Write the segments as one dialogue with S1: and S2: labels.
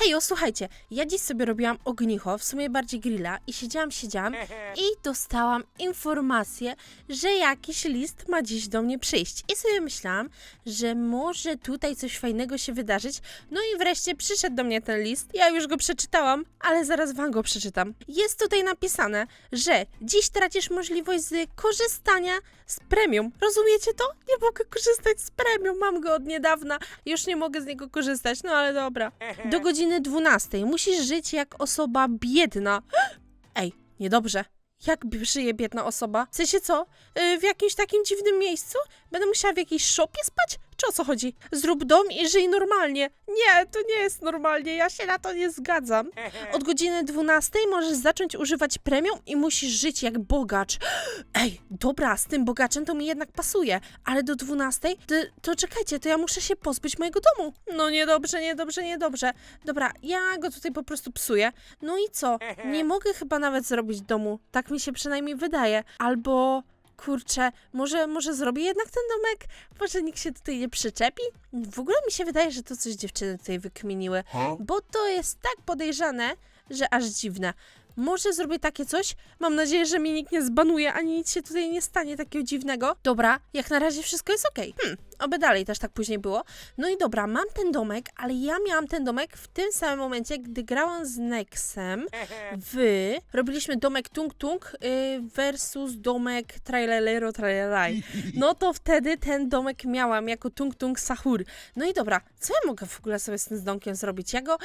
S1: Hej, o słuchajcie, ja dziś sobie robiłam ognicho, w sumie bardziej grilla i siedziałam, siedziałam i dostałam informację, że jakiś list ma dziś do mnie przyjść. I sobie myślałam, że może tutaj coś fajnego się wydarzyć. No i wreszcie przyszedł do mnie ten list. Ja już go przeczytałam, ale zaraz wam go przeczytam. Jest tutaj napisane, że dziś tracisz możliwość z korzystania z premium. Rozumiecie to? Nie mogę korzystać z premium, mam go od niedawna. Już nie mogę z niego korzystać, no ale dobra. Do godziny 12 musisz żyć jak osoba biedna. Ej, niedobrze. Jak żyje biedna osoba? W sensie co? Yy, w jakimś takim dziwnym miejscu? Będę musiała w jakiejś szopie spać? Czy o co chodzi? Zrób dom i żyj normalnie. Nie, to nie jest normalnie, ja się na to nie zgadzam. Od godziny 12 możesz zacząć używać premium i musisz żyć jak bogacz. Ej, dobra, z tym bogaczem to mi jednak pasuje, ale do 12 to, to czekajcie, to ja muszę się pozbyć mojego domu. No niedobrze, niedobrze, niedobrze. Dobra, ja go tutaj po prostu psuję. No i co? Nie mogę chyba nawet zrobić domu, tak mi się przynajmniej wydaje. Albo kurczę, może, może zrobię jednak ten domek? Może nikt się tutaj nie przyczepi? W ogóle mi się wydaje, że to coś dziewczyny tutaj wykminiły, bo to jest tak podejrzane, że aż dziwne. Może zrobię takie coś? Mam nadzieję, że mi nikt nie zbanuje, ani nic się tutaj nie stanie takiego dziwnego. Dobra, jak na razie wszystko jest okej. Hmm, oby dalej też tak później było. No i dobra, mam ten domek, ale ja miałam ten domek w tym samym momencie, gdy grałam z Nexem. Wy robiliśmy domek Tung Tung y, versus domek Trailero Traileraj. No to wtedy ten domek miałam jako Tung Tung Sahur. No i dobra, co ja mogę w ogóle sobie z tym domkiem zrobić? Ja go...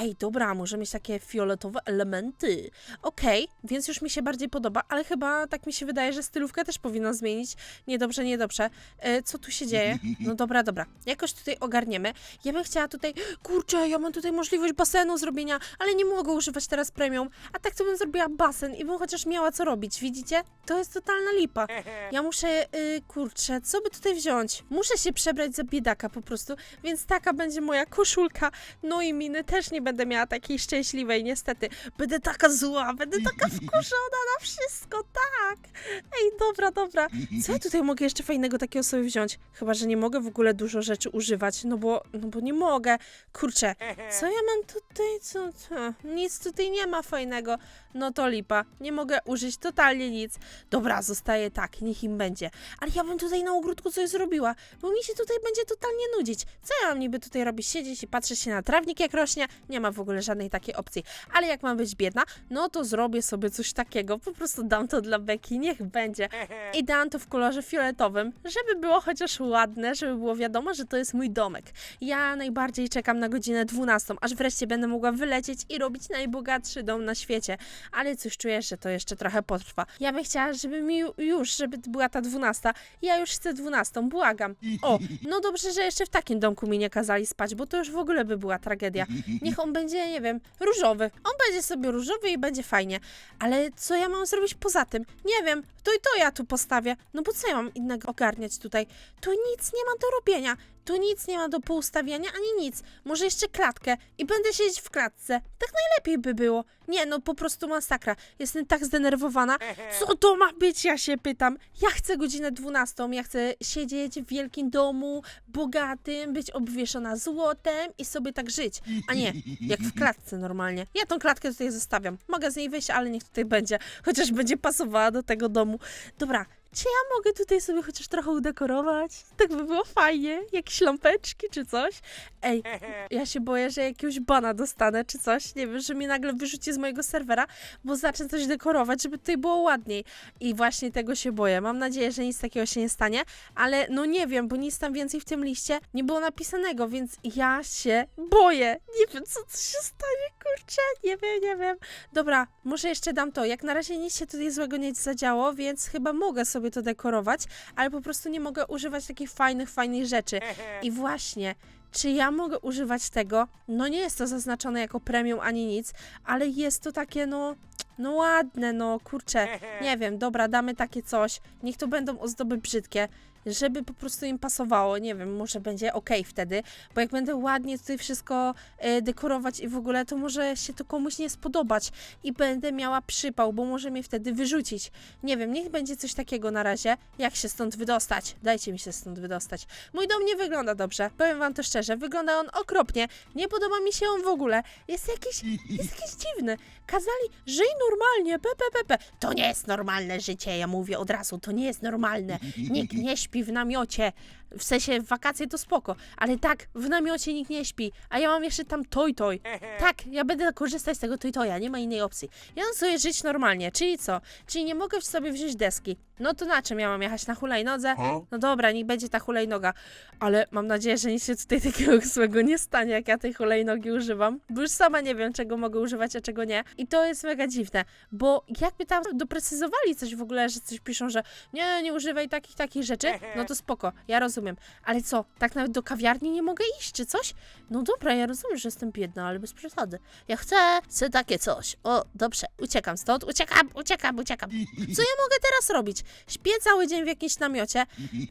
S1: Ej, dobra, może mieć takie fioletowe elementy. Okej, więc już mi się bardziej podoba, ale chyba tak mi się wydaje, że stylówkę też powinno zmienić. Niedobrze, niedobrze. E, co tu się dzieje? No dobra, dobra. Jakoś tutaj ogarniemy. Ja bym chciała tutaj... Kurczę, ja mam tutaj możliwość basenu zrobienia, ale nie mogę używać teraz premium. A tak to bym zrobiła basen i bym chociaż miała co robić, widzicie? To jest totalna lipa. Ja muszę, y, kurczę, co by tutaj wziąć? Muszę się przebrać za biedaka po prostu, więc taka będzie moja koszulka. No i miny też nie będę miała takiej szczęśliwej, niestety. Będę taka zła, będę taka wkurzona na wszystko, tak. Ej, dobra, dobra. Co ja tutaj mogę jeszcze fajnego takiego sobie wziąć? Chyba, że nie mogę w ogóle dużo rzeczy używać, no bo, no bo nie mogę. Kurczę, co ja mam tutaj, co, co? Nic tutaj nie ma fajnego. No to lipa, nie mogę użyć totalnie nic. Dobra, zostaje tak, niech im będzie. Ale ja bym tutaj na ogródku coś zrobiła, bo mi się tutaj będzie totalnie nudzić. Co ja mam niby tutaj robić? Siedzieć i patrzeć się na trawnik jak rośnie? Nie ma w ogóle żadnej takiej opcji. Ale jak mam być biedna, no to zrobię sobie coś takiego. Po prostu dam to dla Beki, niech będzie. I dam to w kolorze fioletowym, żeby było chociaż ładne, żeby było wiadomo, że to jest mój domek. Ja najbardziej czekam na godzinę 12, aż wreszcie będę mogła wylecieć i robić najbogatszy dom na świecie. Ale coś czuję, że to jeszcze trochę potrwa. Ja bym chciała, żeby mi ju- już, żeby była ta 12. Ja już chcę 12, błagam. O, no dobrze, że jeszcze w takim domku mi nie kazali spać, bo to już w ogóle by była tragedia. Niech on będzie, nie wiem, różowy. On będzie sobie różowy i będzie fajnie. Ale co ja mam zrobić poza tym? Nie wiem, to i to ja tu postawię. No bo co ja mam innego ogarniać tutaj? Tu nic nie ma do robienia. Tu nic nie ma do poustawiania, ani nic. Może jeszcze klatkę i będę siedzieć w klatce. Tak najlepiej by było. Nie, no po prostu masakra. Jestem tak zdenerwowana. Co to ma być, ja się pytam. Ja chcę godzinę 12. Ja chcę siedzieć w wielkim domu, bogatym, być obwieszona złotem i sobie tak żyć. A nie, jak w klatce normalnie. Ja tą klatkę tutaj zostawiam. Mogę z niej wyjść, ale niech tutaj będzie. Chociaż będzie pasowała do tego domu. Dobra, czy ja mogę tutaj sobie chociaż trochę udekorować? Tak by było fajnie. Jakieś lampeczki czy coś. Ej, ja się boję, że jakiegoś bana dostanę czy coś. Nie wiem, że mnie nagle wyrzuci z mojego serwera, bo zacznę coś dekorować, żeby tutaj było ładniej. I właśnie tego się boję. Mam nadzieję, że nic takiego się nie stanie, ale no nie wiem, bo nic tam więcej w tym liście nie było napisanego, więc ja się boję. Nie wiem, co tu się stanie, kurczę. Nie wiem, nie wiem. Dobra, może jeszcze dam to. Jak na razie nic się tutaj złego nie zadziało, więc chyba mogę sobie to dekorować, ale po prostu nie mogę używać takich fajnych, fajnych rzeczy. I właśnie, czy ja mogę używać tego? No nie jest to zaznaczone jako premium ani nic, ale jest to takie, no. No ładne, no kurczę. Nie wiem, dobra, damy takie coś. Niech to będą ozdoby brzydkie, żeby po prostu im pasowało. Nie wiem, może będzie ok wtedy, bo jak będę ładnie tutaj wszystko e, dekorować i w ogóle, to może się to komuś nie spodobać i będę miała przypał, bo może mnie wtedy wyrzucić. Nie wiem, niech będzie coś takiego na razie. Jak się stąd wydostać? Dajcie mi się stąd wydostać. Mój dom nie wygląda dobrze. Powiem wam to szczerze, wygląda on okropnie. Nie podoba mi się on w ogóle. Jest jakiś, jest jakiś dziwny. Kazali, żyj normalnie, pe, pe, pe, pe. To nie jest normalne życie, ja mówię od razu, to nie jest normalne. Nikt nie śpi w namiocie. W sensie w wakacje to spoko, ale tak, w namiocie nikt nie śpi, a ja mam jeszcze tam toj toj. Tak, ja będę korzystać z tego toj toja, nie ma innej opcji. Ja mam sobie żyć normalnie, czyli co? Czyli nie mogę sobie wziąć deski. No to na czym ja mam jechać? Na hulajnodze? No dobra, niech będzie ta hulajnoga, ale mam nadzieję, że nic się tutaj takiego złego nie stanie, jak ja tej hulajnogi używam, bo już sama nie wiem, czego mogę używać, a czego nie. I to jest mega dziwne, bo jakby tam doprecyzowali coś w ogóle, że coś piszą, że nie, nie używaj takich, takich rzeczy, no to spoko, ja rozumiem. Ale co, tak nawet do kawiarni nie mogę iść, czy coś? No dobra, ja rozumiem, że jestem biedna, ale bez przesady. Ja chcę, chcę takie coś. O, dobrze, uciekam stąd, uciekam, uciekam, uciekam. Co ja mogę teraz robić? Śpię cały dzień w jakimś namiocie,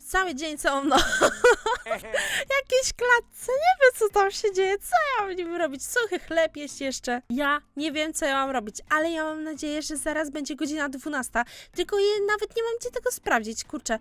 S1: cały dzień całą noc jakiejś klatce, nie wiem co tam się dzieje, co ja mam robić, suchy chleb jeść jeszcze. Ja nie wiem co ja mam robić, ale ja mam nadzieję, że zaraz będzie godzina 12, tylko je, nawet nie mam gdzie tego sprawdzić, kurczę.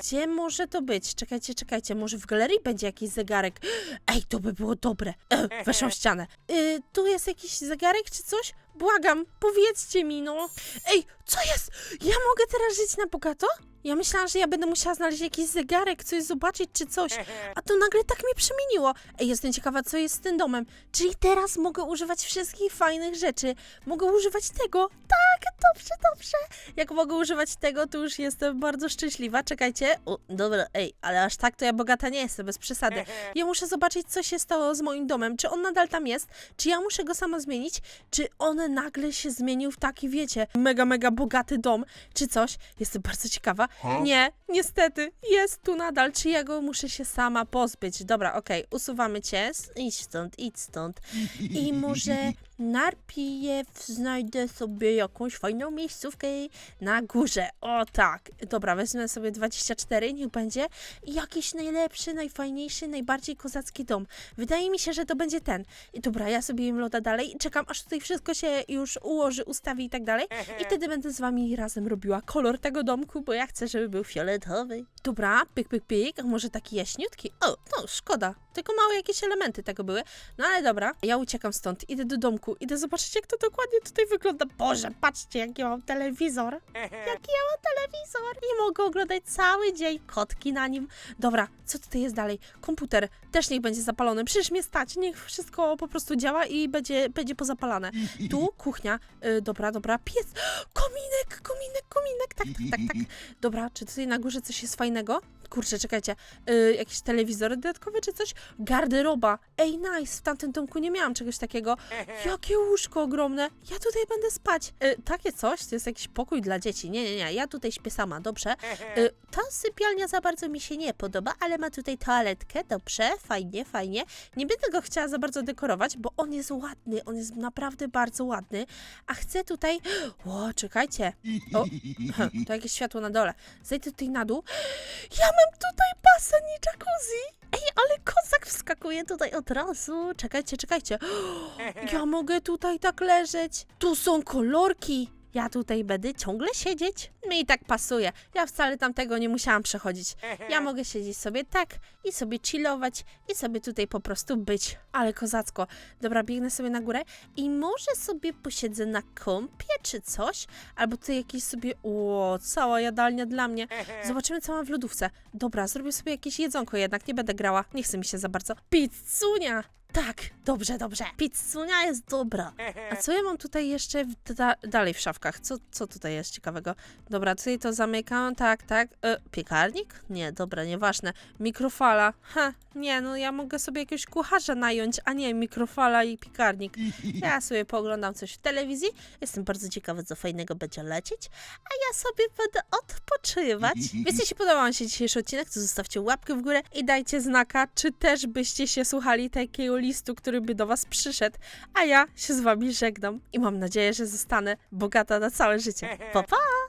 S1: Gdzie może to być? Czekajcie, czekajcie, może w galerii będzie jakiś zegarek. Ej, to by było dobre. E, weszłam w ścianę. Y, tu jest jakiś zegarek czy coś? Błagam, powiedzcie mi, no. Ej, co jest? Ja mogę teraz żyć na bogato? Ja myślałam, że ja będę musiała znaleźć jakiś zegarek, coś zobaczyć czy coś. A to nagle tak mnie przemieniło. Ej, jestem ciekawa, co jest z tym domem. Czyli teraz mogę używać wszystkich fajnych rzeczy. Mogę używać tego. Tak, dobrze, dobrze. Jak mogę używać tego, to już jestem bardzo szczęśliwa. Czekajcie. O, dobra, ej, ale aż tak to ja bogata nie jestem, bez przesady. Ja muszę zobaczyć, co się stało z moim domem. Czy on nadal tam jest? Czy ja muszę go sama zmienić? Czy on nagle się zmienił w taki, wiecie, mega, mega bogaty dom? Czy coś? Jestem bardzo ciekawa. Nie, niestety, jest tu nadal. Czy ja go muszę się sama pozbyć? Dobra, okej, usuwamy cię. Idź stąd, idź stąd. I może najpierw znajdę sobie jakąś fajną miejscówkę na górze. O tak. Dobra, wezmę sobie 24, niech będzie. I jakiś najlepszy, najfajniejszy, najbardziej kozacki dom. Wydaje mi się, że to będzie ten. I dobra, ja sobie jem loda dalej i czekam, aż tutaj wszystko się już ułoży, ustawi i tak dalej. I wtedy będę z wami razem robiła kolor tego domku, bo ja chcę, żeby był fioletowy. Dobra, pyk, pyk, pyk. A może taki jaśniutki? O, no szkoda. Tylko małe jakieś elementy tego były. No ale dobra, ja uciekam stąd, idę do domku, idę zobaczyć, jak to dokładnie tutaj wygląda. Boże, patrzcie, jaki ja mam telewizor. Jaki ja mam telewizor. I mogę oglądać cały dzień kotki na nim. Dobra, co tutaj jest dalej? Komputer też niech będzie zapalony. Przecież mnie stać. Niech wszystko po prostu działa i będzie, będzie pozapalane. Tu kuchnia. Y, dobra, dobra. Piec. Kominek, kominek, kominek. Tak, tak, tak, tak. Dobra, czy tutaj na górze coś jest fajnego? Kurczę, czekajcie. Y, jakieś telewizory dodatkowe czy coś? Garderoba. Ej, nice. W tamtym domku nie miałam czegoś takiego. Jakie łóżko ogromne. Ja tutaj będę spać. Y, takie coś? To jest jakiś pokój dla dzieci. Nie, nie, nie. Ja tutaj śpię sama. Dobrze. Y, ta sypialnia za bardzo mi się nie podoba, ale ma tutaj toaletkę. Dobrze. Fajnie, fajnie. Nie będę go chciała za bardzo dekorować, bo on jest ładny. On jest naprawdę bardzo ładny. A chcę tutaj... O, czekajcie. O, to jakieś światło na dole. Zejdę tutaj na dół. Ja mam tutaj basen i jacuzzi. Ej, ale kozak wskakuje tutaj od razu. Czekajcie, czekajcie. Ja mogę tutaj tak leżeć. Tu są kolorki. Ja tutaj będę ciągle siedzieć. Mi tak pasuje. Ja wcale tamtego nie musiałam przechodzić. Ja mogę siedzieć sobie tak i sobie chillować i sobie tutaj po prostu być. Ale kozacko. Dobra, biegnę sobie na górę i może sobie posiedzę na kąpie czy coś. Albo tutaj jakieś sobie... O, cała jadalnia dla mnie. Zobaczymy, co mam w lodówce. Dobra, zrobię sobie jakieś jedzonko jednak. Nie będę grała. Nie chce mi się za bardzo. Pizzunia! Tak, dobrze, dobrze. Pizzunia jest dobra. A co ja mam tutaj jeszcze w da dalej w szafkach? Co, co tutaj jest ciekawego? Dobra, tutaj to zamykam, tak, tak. E, piekarnik? Nie, dobra, nieważne. Mikrofala. Ha, nie, no ja mogę sobie jakiegoś kucharza nająć, a nie mikrofala i piekarnik. Ja sobie pooglądam coś w telewizji. Jestem bardzo ciekawa, co fajnego będzie lecieć. A ja sobie będę odpoczywać. Więc jeśli podobał się dzisiejszy odcinek, to zostawcie łapkę w górę i dajcie znaka, czy też byście się słuchali takiego listu, który by do was przyszedł, a ja się z wami żegnam i mam nadzieję, że zostanę bogata na całe życie. Pa, pa!